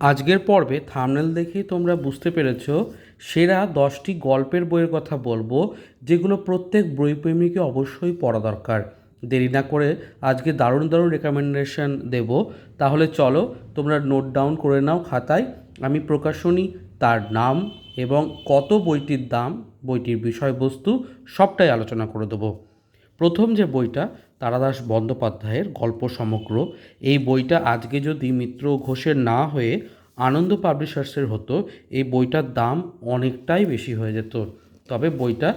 আজকের পর্বে থামনেল দেখেই তোমরা বুঝতে পেরেছ, সেরা দশটি গল্পের বইয়ের কথা বলব, যেগুলো প্রত্যেক বইপ্রেমীকে অবশ্যই পড়া দরকার। দেরি না করে আজকে দারুণ দারুণ রেকমেন্ডেশন দেব। তাহলে চলো, তোমরা নোট ডাউন করে নাও খাতায়। আমি প্রকাশনী, তার নাম এবং কত বইটির দাম, বইটির বিষয়বস্তু, সবটাই আলোচনা করে দেবো। প্রথম যে বইটা তারাদাস বন্দ্যোপাধ্যায়ের গল্প সমগ্র। এই বইটা আজকে যদি মিত্র ঘোষের না হয়ে আনন্দ পাবলিশার্সের হতো, এই বইটার দাম অনেকটাই বেশি হয়ে যেত। তবে বইটা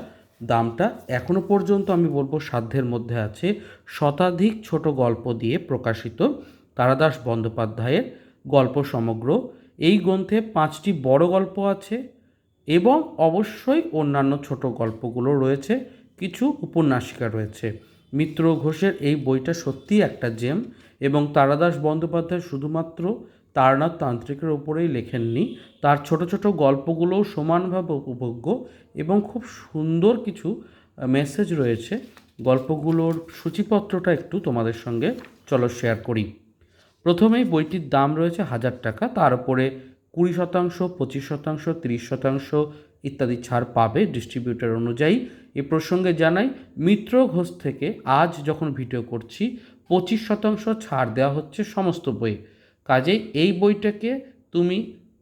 দামটা এখনও পর্যন্ত আমি বলব সাধ্যের মধ্যে আছে। শতাধিক ছোট গল্প দিয়ে প্রকাশিত তারাদাস বন্দ্যোপাধ্যায়ের গল্প সমগ্র। এই গ্রন্থে পাঁচটি বড় গল্প আছে এবং অবশ্যই অন্যান্য ছোট গল্পগুলো রয়েছে, কিছু উপন্যাসিকা রয়েছে। মিত্র ঘোষের এই বইটা সত্যিই একটা জেম এবং তারাদাস বন্দ্যোপাধ্যায় শুধুমাত্র তারনাথ তান্ত্রিকের ওপরেই লেখেননি। তার ছোট ছোট গল্পগুলোও সমানভাবে উপভোগ্য এবং খুব সুন্দর কিছু মেসেজ রয়েছে। গল্পগুলোর সূচিপত্রটা একটু তোমাদের সঙ্গে চলো শেয়ার করি। প্রথমেই বইটির দাম রয়েছে হাজার টাকা, তার উপরে কুড়ি শতাংশ, পঁচিশ শতাংশ, তিরিশ শতাংশ ইত্যাদি ছাড় পাবে ডিস্ট্রিবিউটার অনুযায়ী। এ প্রসঙ্গে জানাই, মিত্র ঘোষ থেকে আজ যখন ভিডিও করছি, পঁচিশ শতাংশ ছাড় দেওয়া হচ্ছে সমস্ত বই কাজেই এই বইটাকে তুমি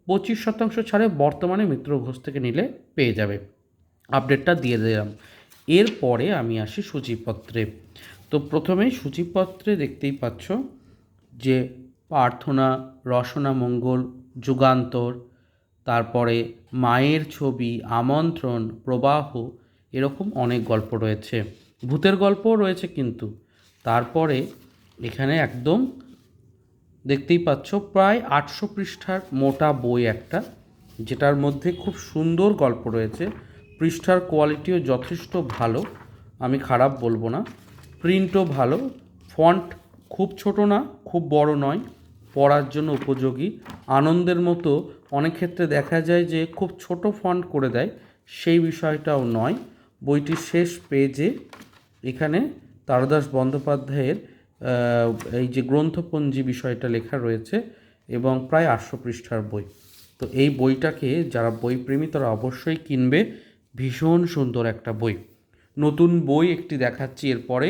পঁচিশ শতাংশ ছাড়ে বর্তমানে মিত্র ঘোষ থেকে নিলে পেয়ে যাবে। আপডেটটা দিয়ে দিলাম। এরপরে আমি আসি সূচিপত্রে। তো প্রথমেই সূচিপত্রে দেখতেই পাচ্ছ যে, প্রার্থনা, রসনা মঙ্গল, যুগান্তর তারপরে মায়ের ছবি, আমন্ত্রণ, প্রবাহ এরকম অনেক গল্প রয়েছে। ভূতের গল্পও রয়েছে কিন্তু। তারপরে এখানে একদম দেখতেই পাচ্ছ প্রায় আটশো পৃষ্ঠার মোটা বই একটা, যেটার মধ্যে খুব সুন্দর গল্প রয়েছে। পৃষ্ঠার কোয়ালিটিও যথেষ্ট ভালো, আমি খারাপ বলব না। প্রিন্টও ভালো, ফন্ট খুব ছোট না, খুব বড় নয়। পড়ার জন্য উপযোগী। আনন্দের মতো অনেক ক্ষেত্রে দেখা যায় যে খুব ছোট ফন্ট করে দেয়, সেই বিষয়টাও নয়। বইটির শেষ পেজে এখানে তারদাস বন্দ্যোপাধ্যায়ের এই যে গ্রন্থপঞ্জি বিষয়টা লেখা রয়েছে এবং প্রায় আটশো পৃষ্ঠার বই। তো এই বইটাকে যারা বইপ্রেমী তারা অবশ্যই কিনবে। ভীষণ সুন্দর একটা বই। নতুন বই একটি দেখাচ্ছি এরপরে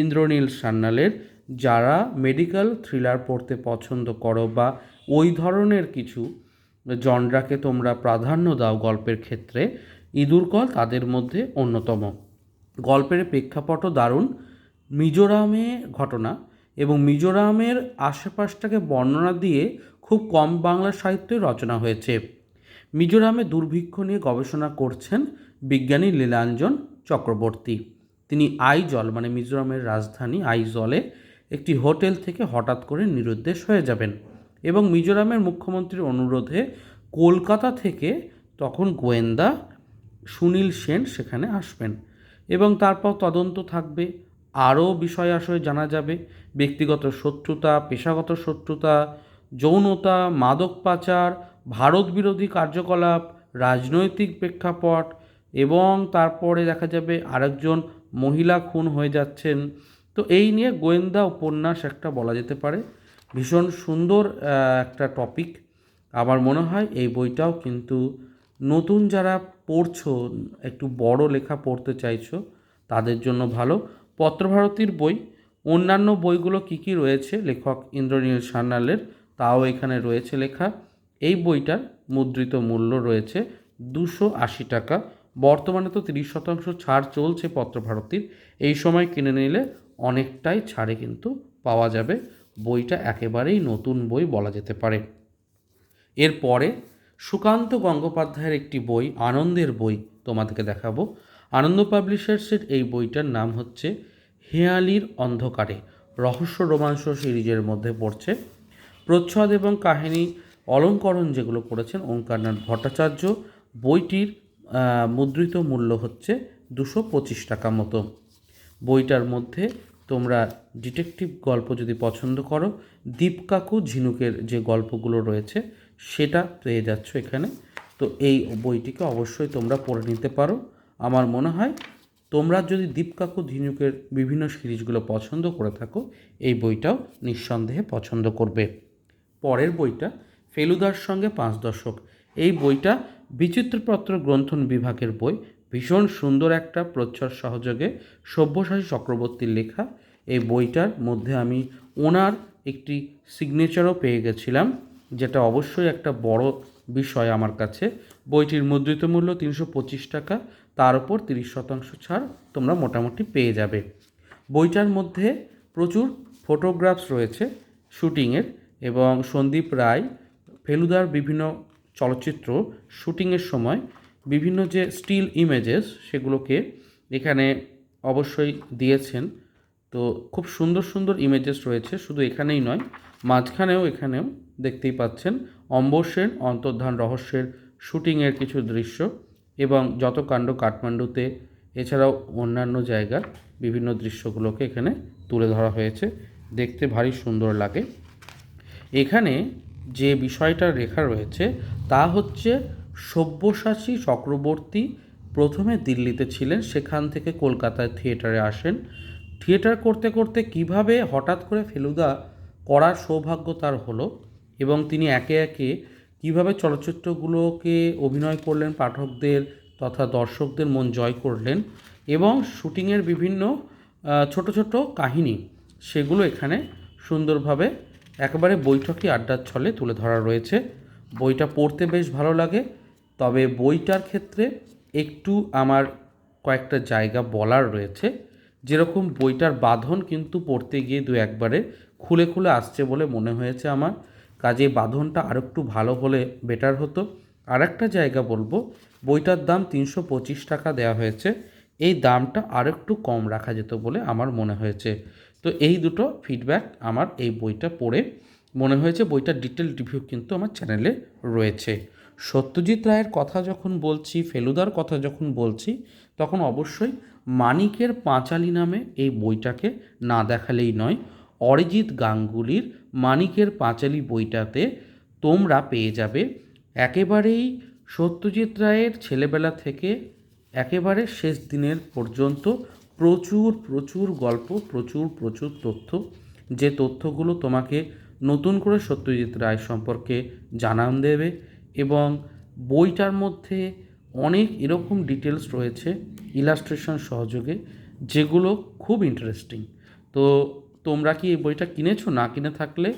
ইন্দ্রনীল সান্যালের। যারা মেডিকেল থ্রিলার পড়তে পছন্দ করো বা ওই ধরনের কিছু জনরাকে তোমরা প্রাধান্য দাও গল্পের ক্ষেত্রে ইঁদুরকল তাদের মধ্যে অন্যতম। গল্পের প্রেক্ষাপটও দারুণ। মিজোরামে ঘটনা এবং মিজোরামের আশেপাশটাকে বর্ণনা দিয়ে খুব কম বাংলা সাহিত্যে রচনা হয়েছে। মিজোরামে দুর্ভিক্ষ নিয়ে গবেষণা করছেন বিজ্ঞানী লীলাঞ্জন চক্রবর্তী। তিনি আইজল মানে মিজোরামের রাজধানী আইজলে একটি হোটেল থেকে হঠাৎ করে নিরুদ্দেশ হয়ে যাবেন এবং মিজোরামের মুখ্যমন্ত্রীর অনুরোধে কলকাতা থেকে তখন গোয়েন্দা সুনীল সেন সেখানে আসবেন এবং তারপর তদন্ত থাকবে, আরও বিষয় আশয় জানা যাবে, ব্যক্তিগত শত্রুতা, পেশাগত শত্রুতা, যৌনতা, মাদক পাচার, ভারত বিরোধী কার্যকলাপ, রাজনৈতিক প্রেক্ষাপট এবং তারপরে দেখা যাবে আরেকজন মহিলা খুন হয়ে যাচ্ছেন। তো এই নিয়ে গোয়েন্দা উপন্যাস একটা বলা যেতে পারে। ভীষণ সুন্দর একটা টপিক আমার মনে হয় এই বইটাও কিন্তু নতুন যারা পড়ছো, একটু বড় লেখা পড়তে চাইছো, তাদের জন্য ভালো। পত্রভারতীর বই, অন্যান্য বইগুলো কী কী রয়েছে? লেখক ইন্দ্রনীল সান্যালের, তাও এখানে রয়েছে লেখা। এই বইটার মুদ্রিত মূল্য রয়েছে দুশো আশি টাকা। বর্তমানে তো তিরিশ শতাংশ ছাড় চলছে পত্রভারতীর। এই সময় কিনে নিলে অনেকটাই ছাড়ে কিন্তু পাওয়া যাবে। বইটা একেবারেই নতুন বই বলা যেতে পারে। এরপরে সুকান্ত গঙ্গোপাধ্যায়ের একটি বই, আনন্দের বই তোমাদেরকে দেখাবো। আনন্দ পাবলিশার্সের এই বইটার নাম হচ্ছে হেয়ালির অন্ধকারে। রহস্য রোমাঞ্চ সিরিজের মধ্যে পড়ছে। প্রচ্ছদ এবং কাহিনী অলঙ্করণ যেগুলো করেছেন ওঙ্কারনাথ ভট্টাচার্য, বইটির মুদ্রিত মূল্য হচ্ছে দুশো পঁচিশ টাকা মতো। বইটার মধ্যে তোমরা ডিটেকটিভ গল্প যদি পছন্দ করো, দীপকাকু ঝিনুকের যে গল্পগুলো রয়েছে, সেটা পেয়ে যাচ্ছ এখানে। তো এই বইটিকে অবশ্যই তোমরা পড়ে নিতে পারো। আমার মনে হয় তোমরা যদি দীপকাকু ঝিনুকের বিভিন্ন সিরিজগুলো পছন্দ করে থাকো, এই বইটাও নিঃসন্দেহে পছন্দ করবে। পরের বইটা, ফেলুদার সঙ্গে পাঁচ দশক। এই বইটা বিচিত্রপত্র গ্রন্থন বিভাগের বই। ভীষণ সুন্দর একটা প্রচ্ছদ সহযোগে সব্যসাচী চক্রবর্তীর লেখা। এই বইটার মধ্যে আমি ওনার একটি সিগনেচারও পেয়ে গেছিলাম, যেটা অবশ্যই একটা বড় বিষয় আমার কাছে। বইটির মুদ্রিত মূল্য তিনশো পঁচিশ টাকা, তার উপর তিরিশ শতাংশ ছাড় তোমরা মোটামুটি পেয়ে যাবে। বইটার মধ্যে প্রচুর ফটোগ্রাফস রয়েছে শুটিংয়ের, এবং সন্দীপ রায়, ফেলুদার বিভিন্ন চলচ্চিত্র শুটিংয়ের সময় বিভিন্ন যে স্টিল ইমেজেস সেগুলোকে এখানে অবশ্যই দিয়েছেন। তো খুব সুন্দর সুন্দর ইমেজেস রয়েছে, শুধু এখানেই নয়, মাঝখানেও এখানেও দেখতেই পাচ্ছেন অম্বর সেন, অন্তর্ধান রহস্যের শুটিংয়ের কিছু দৃশ্য এবং যত কাণ্ড কাঠমান্ডুতে, এছাড়াও অন্যান্য জায়গার বিভিন্ন দৃশ্যগুলোকে এখানে তুলে ধরা হয়েছে। দেখতে ভারী সুন্দর লাগে। এখানে যে বিষয়টা রেখা রয়েছে তা হচ্ছে সব্যসাচী চক্রবর্তী প্রথমে দিল্লিতে ছিলেন, সেখান থেকে কলকাতায় থিয়েটারে আসেন। থিয়েটার করতে করতে কীভাবে হঠাৎ করে ফেলুদা করার সৌভাগ্য তার হলো এবং তিনি একে একে কীভাবে চলচ্চিত্রগুলোকে অভিনয় করলেন, পাঠকদের তথা দর্শকদের মন জয় করলেন এবং শুটিংয়ের বিভিন্ন ছোট ছোট কাহিনী সেগুলো এখানে সুন্দরভাবে একেবারে বৈঠকি আড্ডার ছলে তুলে ধরা রয়েছে। বইটা পড়তে বেশ ভালো লাগে। তবে বইটার ক্ষেত্রে একটু আমার কয়েকটা জায়গা বলার রয়েছে। যেরকম বইটার বাঁধন কিন্তু পড়তে গিয়ে দু একবারে খুলে খুলে আসছে বলে মনে হয়েছে আমার। কাজে বাঁধনটা আর একটু ভালো হলে বেটার হতো। আর একটা জায়গা বলব, বইটার দাম তিনশো পঁচিশ টাকা দেওয়া হয়েছে। এই দামটা আর একটু কম রাখা যেত বলে আমার মনে হয়েছে। তো এই দুটো ফিডব্যাক আমার এই বইটা পড়ে। মনে হয়েছে বইটার ডিটেল রিভিউ কিন্তু আমার চ্যানেলে রয়েছে। সত্যজিৎ রায়ের কথা যখন বলছি, ফেলুদার কথা যখন বলছি, তখন অবশ্যই মানিকের পাঁচালী নামে এই বইটাকে না দেখালেই নয়, অরিজিৎ গাঙ্গুলির মানিকের পাঁচালী বইটাতে তোমরা পেয়ে যাবে একেবারেই সত্যজিৎ রায়ের ছেলেবেলা থেকে একেবারে শেষ দিনের পর্যন্ত প্রচুর প্রচুর গল্প, প্রচুর প্রচুর তথ্য। যে তথ্যগুলো তোমাকে নতুন করে সত্যজিৎ রায় সম্পর্কে জানান দেবে এবং বইটার মধ্যে অনেক এরকম ডিটেলস রয়েছে ইলাস্ট্রেশন সহযোগে, যেগুলো খুব ইন্টারেস্টিং তো তোমরা কি এই বইটা কিনেছো? না কিনে থাকলে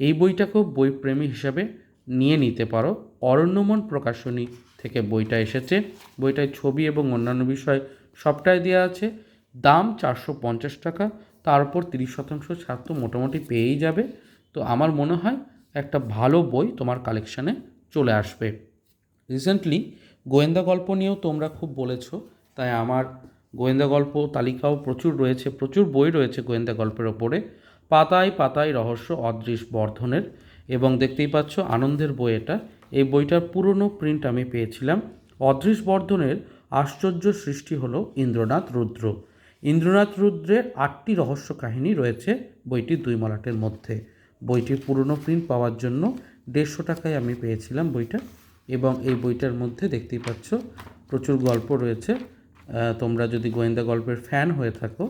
এই বইটাকেও বইপ্রেমী হিসাবে নিয়ে নিতে পারো। অরণ্যমন প্রকাশনী থেকে বইটা এসেছে। বইটায় ছবি এবং অন্যান্য বিষয় সবটাই দেওয়া আছে। দাম চারশো পঞ্চাশ টাকা, তার উপর তিরিশ শতাংশ তো মোটামুটি পেয়েই যাবে। তো আমার মনে হয় একটা ভালো বই তোমার কালেকশানে চলে আসবে। রিসেন্টলি গোয়েন্দা গল্প নিয়েও তোমরা খুব বলেছ, তাই আমার গোয়েন্দা গল্প তালিকাও প্রচুর রয়েছে, প্রচুর বই রয়েছে গোয়েন্দা গল্পের ওপরে। পাতায় পাতায় রহস্য অদৃশ বর্ধনের এবং দেখতেই পাচ্ছ আনন্দের বই এটা। এই বইটার পুরনো প্রিন্ট আমি পেয়েছিলাম। অদৃশ বর্ধনের আশ্চর্য সৃষ্টি হলো ইন্দ্রনাথ রুদ্র। ইন্দ্রনাথ রুদ্রের আটটি রহস্য কাহিনী রয়েছে বইটির দুই মলাটের মধ্যে। বইটির পুরনো প্রিন্ট পাওয়ার জন্য দেড়শো টাকায় আমি পেয়েছিলাম বইটা এবং এই বইটার মধ্যে দেখতেই পাচ্ছ প্রচুর গল্প রয়েছে। তোমরা যদি গোয়েন্দা গল্পের ফ্যান হয়ে থাকো,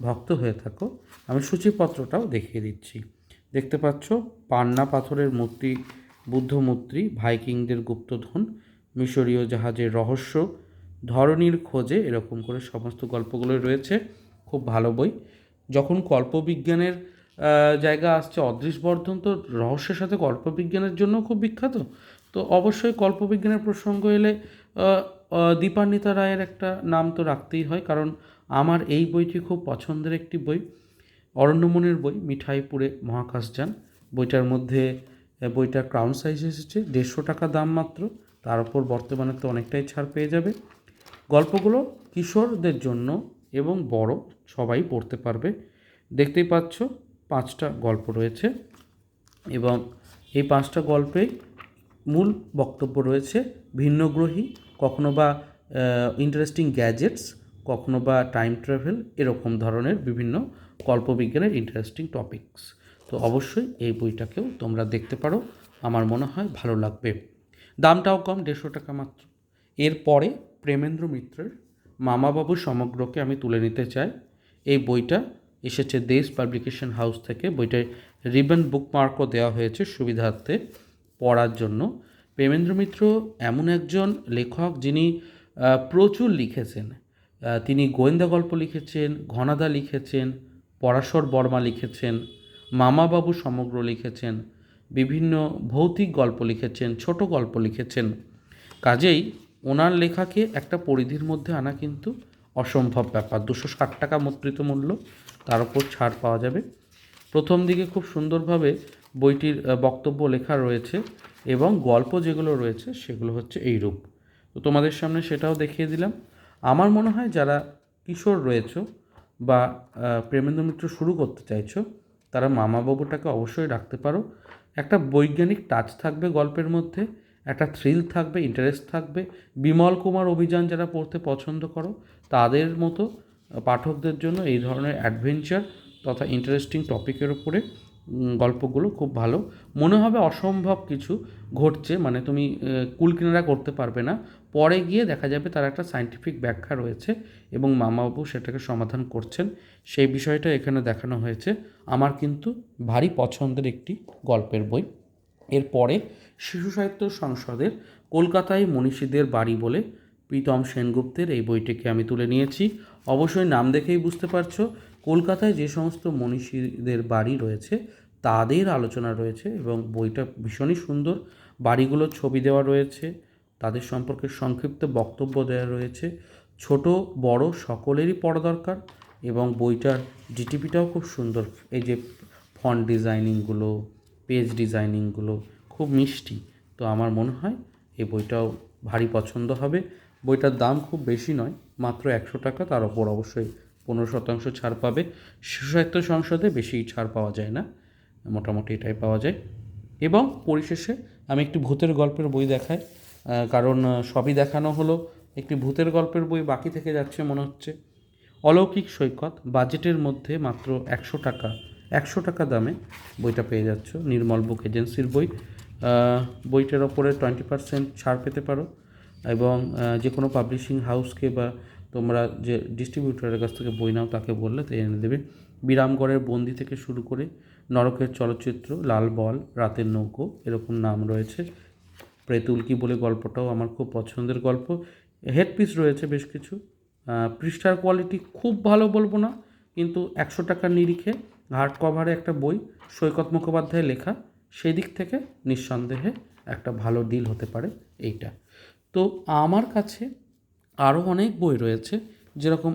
ভক্ত হয়ে থাকো, আমি সূচিপত্রটাও দেখিয়ে দিচ্ছি। দেখতে পাচ্ছ পান্না পাথরের মূর্তি, বুদ্ধ মূর্তি, ভাইকিংদের গুপ্তধন, মিশরীয় জাহাজের রহস্য ধরনীর খোঁজে এরকম করে সমস্ত গল্পগুলো রয়েছে। খুব ভালো বই। যখন কল্পবিজ্ঞানের জায়গা আসছে অদৃশবর্ধন তো রহস্যের সাথে কল্পবিজ্ঞানের জন্য খুব বিখ্যাত। তো অবশ্যই কল্পবিজ্ঞানের প্রসঙ্গ এলে দীপান্বিতা রায়ের একটা নাম তো রাখতেই হয়, কারণ আমার এই বইটি খুব পছন্দের একটি বই। অরণ্যমনের বই, মিঠাইপুরে মহাকাশযান বইটার মধ্যে বইটার ক্রাউন সাইজ এসেছে, দেড়শো টাকা দাম মাত্র। তার উপর বর্তমানে তো অনেকটাই ছাড় পেয়ে যাবে। গল্পগুলো কিশোরদের জন্য এবং বড়, সবাই পড়তে পারবে। দেখতেই পাচ্ছ পাঁচটা গল্প রয়েছে এবং এই পাঁচটা গল্পে মূল বক্তব্য রয়েছে ভিন্নগ্রহী, কখনো বা ইন্টারেস্টিং গ্যাজেটস কখনো বা টাইম ট্রাভেল এরকম ধরনের বিভিন্ন কল্পবিজ্ঞানের ইন্টারেস্টিং টপিকস তো অবশ্যই এই বইটাকেও তোমরা দেখতে পারো, আমার মনে হয় ভালো লাগবে। দামটাও কম, দেড়শো টাকা মাত্র। এরপরে প্রেমেন্দ্র মিত্রের মামাবাবু সমগ্রকে আমি তুলে নিতে চাই। এই বইটা এসেছে দেশ পাবলিকেশন হাউস থেকে। বইটায় রিবন বুকমার্কও দেওয়া হয়েছে সুবিধার্থে পড়ার জন্য। প্রেমেন্দ্র মিত্র এমন একজন লেখক যিনি প্রচুর লিখেছেন। তিনি গোয়েন্দা গল্প লিখেছেন, ঘনাদা লিখেছেন, পরাশর বর্মা লিখেছেন, মামাবাবু সমগ্র লিখেছেন, বিভিন্ন ভৌতিক গল্প লিখেছেন, ছোট গল্প লিখেছেন। কাজেই ওনার লেখাকে একটা পরিধির মধ্যে আনা কিন্তু অসম্ভব ব্যাপার। দুশো ষাট টাকা মুদ্রিত মূল্য, তার উপর ছাড় পাওয়া যাবে। প্রথম দিকে খুব সুন্দরভাবে বইটির বক্তব্য লেখা রয়েছে এবং গল্প যেগুলো রয়েছে সেগুলো হচ্ছে এইরূপ। তো তোমাদের সামনে সেটাও দেখিয়ে দিলাম। আমার মনে হয় যারা কিশোর রয়েছে বা প্রেমেন্দ্র মিত্র শুরু করতে চাইছো, তারা মামাবাবুটাকে অবশ্যই রাখতে পারো। একটা বৈজ্ঞানিক টাচ থাকবে গল্পের মধ্যে। একটা থ্রিল থাকবে ইন্টারেস্ট থাকবে। বিমল কুমার অভিযান যারা পড়তে পছন্দ করো তাদের মতো পাঠকদের জন্য এই ধরনের অ্যাডভেঞ্চার তথা ইন্টারেস্টিং টপিকের ওপরে গল্পগুলো খুব ভালো। মনে হবে অসম্ভব কিছু ঘটছে মানে তুমি আহ, কুল কিনারা করতে পারবে না। পরে গিয়ে দেখা যাবে তার একটা সাইন্টিফিক ব্যাখ্যা রয়েছে এবং মামাবাবু সেটাকে সমাধান করছেন। সেই বিষয়টা এখানে দেখানো হয়েছে। আমার কিন্তু ভারী পছন্দের একটি গল্পের বই। এরপরে শিশু সাহিত্য সংসদের কলকাতায় মনীষীদের বাড়ি বলে প্রীতম সেনগুপ্তের এই বইটিকে আমি তুলে নিয়েছি। অবশ্যই নাম দেখেই বুঝতে পারছ, কলকাতায় যে সমস্ত মনীষীদের বাড়ি রয়েছে, তাদের আলোচনা রয়েছে এবং বইটা ভীষণই সুন্দর। বাড়িগুলোর ছবি দেওয়া রয়েছে, তাদের সম্পর্কে সংক্ষিপ্ত বক্তব্য দেওয়া রয়েছে। ছোট, বড় সকলেরই পড়া দরকার এবং বইটার ডিটিপিটাও খুব সুন্দর। এই যে ফন্ট ডিজাইনিংগুলো পেজ ডিজাইনিংগুলো খুব মিষ্টি। তো আমার মনে হয় এই বইটাও ভারী পছন্দ হবে। বইটার দাম খুব বেশি নয়, মাত্র একশো টাকা। তার ওপর অবশ্যই পনেরো শতাংশ ছাড় পাবে। শিশু সাহিত্য সংসদে বেশি ছাড় পাওয়া যায় না, মোটামুটি এটাই পাওয়া যায়। এবং পরিশেষে আমি একটি ভূতের গল্পের বই দেখাই কারণ সবই দেখানো হলো। একটি ভূতের গল্পের বই বাকি থেকে যাচ্ছে মনে হচ্ছে। অলৌকিক সৈকত, বাজেটের মধ্যে মাত্র একশো টাকা একশো টাকা দামে বইটা পেয়ে যাচ্ছ। নির্মল বুক এজেন্সির বই। বইটার ওপরে টোয়েন্টি পার্সেন্ট ছাড় পেতে পারো এবং যে কোনো পাবলিশিং হাউসকে বা তোমরা যে ডিস্ট্রিবিউটরের কাছ থেকে বই নাও তাকে বললে তো এনে দেবে। বিরামগড়ের বন্দি থেকে শুরু করে নরকের চলচ্চিত্র, লাল বল, রাতের নৌকো এরকম নাম রয়েছে। প্রেতুলকি বলে গল্পটাও আমার খুব পছন্দের গল্প। হেডপিস রয়েছে বেশ কিছু। পৃষ্ঠার কোয়ালিটি খুব ভালো বলব না, কিন্তু একশো টাকার নিরিখে হার্ড কভারে একটা বই সৈকত মুখোপাধ্যায় লেখা। সেই দিক থেকে নিঃসন্দেহে একটা ভালো ডিল হতে পারে এইটা। তো আমার কাছে আরও অনেক বই রয়েছে, যেরকম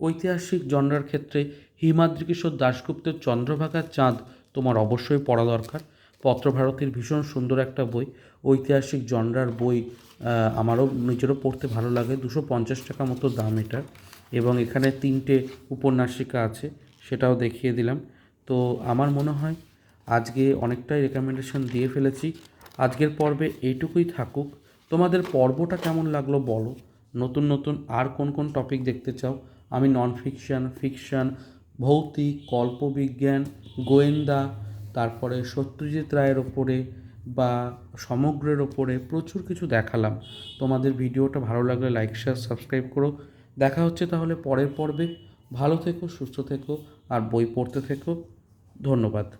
ঐতিহাসিক জনরার ক্ষেত্রে হিমাদ্রি কিশোর দাশগুপ্তের চন্দ্রভাগার চাঁদ তোমার অবশ্যই পড়া দরকার। পত্রভারতীর ভীষণ সুন্দর একটা বই, ঐতিহাসিক জনরার বই আমারও নিজেরও পড়তে ভালো লাগে, দুশো পঞ্চাশ টাকা মতো দাম এটার। এবং এখানে তিনটে উপন্যাসিকা আছে, সেটাও দেখিয়ে দিলাম। তো আমার মনে হয় আজকে অনেকটাই রেকমেন্ডেশন দিয়ে ফেলেছি। আজকের পর্বে এইটুকুই থাকুক। তোমাদের পর্বটা কেমন লাগল বলো? নতুন নতুন আর কোন কোন টপিক দেখতে চাও? আমি নন ফিকশন ফিকশন ভৌতিক, কল্পবিজ্ঞান, গোয়েন্দা, তারপরে সত্যজিৎ রায়ের ওপরে বা সমগ্রের ওপরে প্রচুর কিছু দেখালাম। তোমাদের ভিডিওটা ভালো লাগলে লাইক শেয়ার সাবস্ক্রাইব করো। দেখা হচ্ছে তাহলে পরের পর্বে। ভালো থেকো, সুস্থ থেকো, আর বই পড়তে থেকো। ধন্যবাদ।